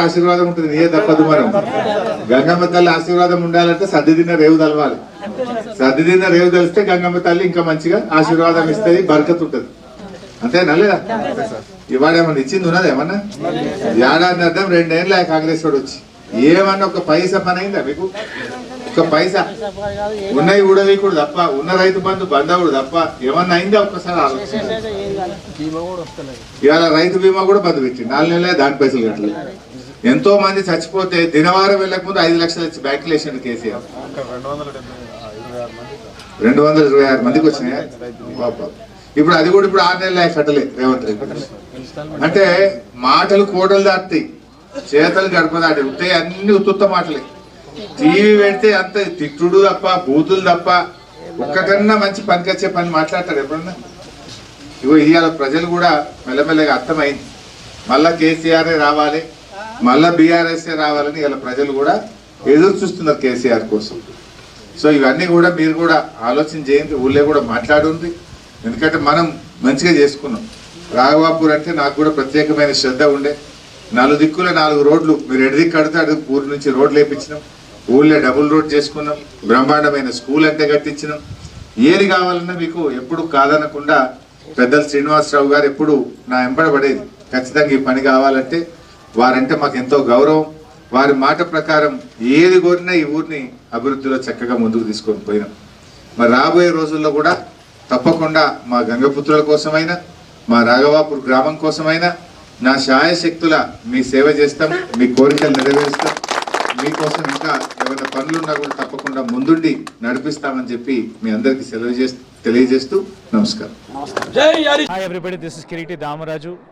ఆశీర్వాదం ఉంటుంది నీయే తప్పదు మనం గంగమ్మ తల్లి ఆశీర్వాదం ఉండాలంటే సర్ది తిన్న రేవు తలవాలి. సర్ది తిన్న రేవు తెలిస్తే గంగమ్మ తల్లి ఇంకా మంచిగా ఆశీర్వాదం ఇస్తుంది బరకత్ ఉంటుంది. అంతేనా లేదా? ఇవాళ ఏమన్నా ఇచ్చింది ఉన్నది ఏమన్నా? ఏడాది అర్థం రెండేళ్ళ కాంగ్రెస్ వాడు వచ్చి. ఏమన్నా ఒక పైసా పని అయిందా మీకు? ఒక పైసా? ఉన్నవి కూడా తప్ప ఉన్న రైతు బంధు బంధవుడు తప్ప ఏమన్నా అయిందా ఒక్కసారి ఆలోచించండి ఇవాళ రైతు బీమా కూడా బంద్ పెట్టి నాలుగు నెలలే దాని పైసలు కట్టలేదు ఎంతో మంది చచ్చిపోతే దినవారం వెళ్ళక ముందు ఐదు లక్షలు వచ్చి బ్యాంకులు వేసిండు కేసీఆర్. రెండు వందల ఇరవై ఆరు మందికి వచ్చినాయి? ఇప్పుడు అది కూడా ఇప్పుడు ఆరు నెలలు కట్టలే రేవంత్ రెడ్డి. అంటే మాటలు కోటలు దాటుతాయి చేతలు గడప దాటి ఉంటాయి అన్ని ఉత్తుత్త మాటలే. టీవీ పెడితే అంత తిట్టుడు తప్ప బూతులు తప్ప ఒక్కకన్నా మంచి పనికొచ్చే పని మాట్లాడతాడు ఎప్పుడన్నా? ఇగో ఇవాళ ప్రజలు కూడా మెల్లమెల్లగా అర్థమైంది. మళ్ళా కేసీఆర్ రావాలి. మళ్ళా బీఆర్ఎస్ రావాలని ఇలా ప్రజలు కూడా ఎదురు చూస్తున్నారు కేసీఆర్ కోసం. సో ఇవన్నీ కూడా మీరు కూడా ఆలోచన చేయండి ఊళ్ళో కూడా మాట్లాడుంది ఎందుకంటే మనం మంచిగా చేసుకున్నాం. రాఘవాపూర్ అంటే నాకు కూడా ప్రత్యేకమైన శ్రద్ధ ఉండే. నాలుగు దిక్కుల నాలుగు రోడ్లు మీరు ఎడి దిక్కు కడితే అడుగు ఊరు నుంచి రోడ్లు వేయించినాం ఊళ్ళో డబుల్ రోడ్ చేసుకున్నాం. బ్రహ్మాండమైన స్కూల్ అంటే కట్టించినాం. ఏది కావాలన్నా మీకు ఎప్పుడు కాదనకుండా పెద్దలు శ్రీనివాసరావు గారు ఎప్పుడు నా ఎంబడబడేది ఖచ్చితంగా ఈ పని కావాలంటే వారంటే మాకు ఎంతో గౌరవం. వారి మాట ప్రకారం ఏది కోరినా ఈ ఊరిని అభివృద్ధిలో చక్కగా ముందుకు తీసుకొని పోయినాం. మరి రాబోయే రోజుల్లో కూడా తప్పకుండా మా గంగపుత్రుల కోసమైనా మా రాఘవాపూర్ గ్రామం కోసమైనా నా శాయశక్తుల మీ సేవ చేస్తాం మీ కోరికలు నెరవేరుస్తాం. మీకోసం ఇంకా ఏమైనా పనులున్నా కూడా తప్పకుండా ముందుండి నడిపిస్తామని చెప్పి మీ అందరికీ సెలవు చేస్తూ తెలియజేస్తూ నమస్కారం. Damaraju.